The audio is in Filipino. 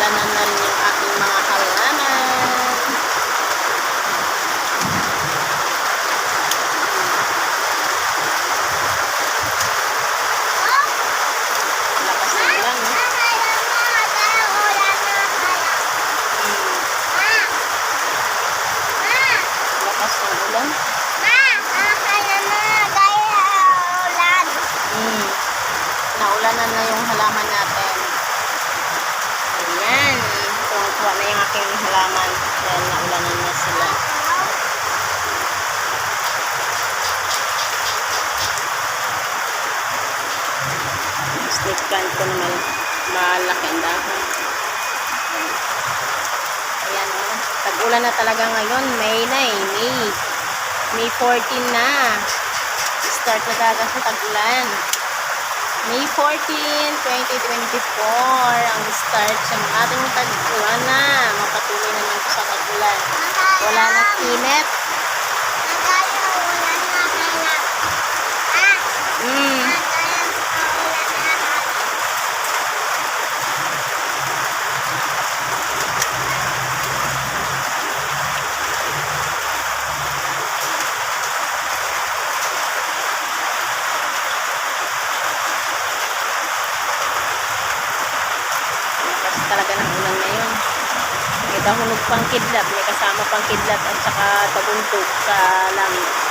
Lakas na rin yung aking mga halaman. Lakas na ulan, no? Hmm, lakas ng ulan. Hmm. Naulanan na yung halaman natin. Ayan. Tuwang-tuwa na yung aking halaman. Dahil naulanan na sila. Snake plant ko naman. Malaki ang dahon. Ayan o. Tag-ulan na talaga ngayon. May na eh. May. May 14 na. Start na talaga sa tag-ulan. May 14, 2024 ang start sa ating tag-ulan na. Mapatuloy naman sa tag-ulan. Wala na init. Mm. Lakas talaga ng ulan ngayon. May dahulog pang kidlat, may kasama pang kidlat at saka taguntog sa langit.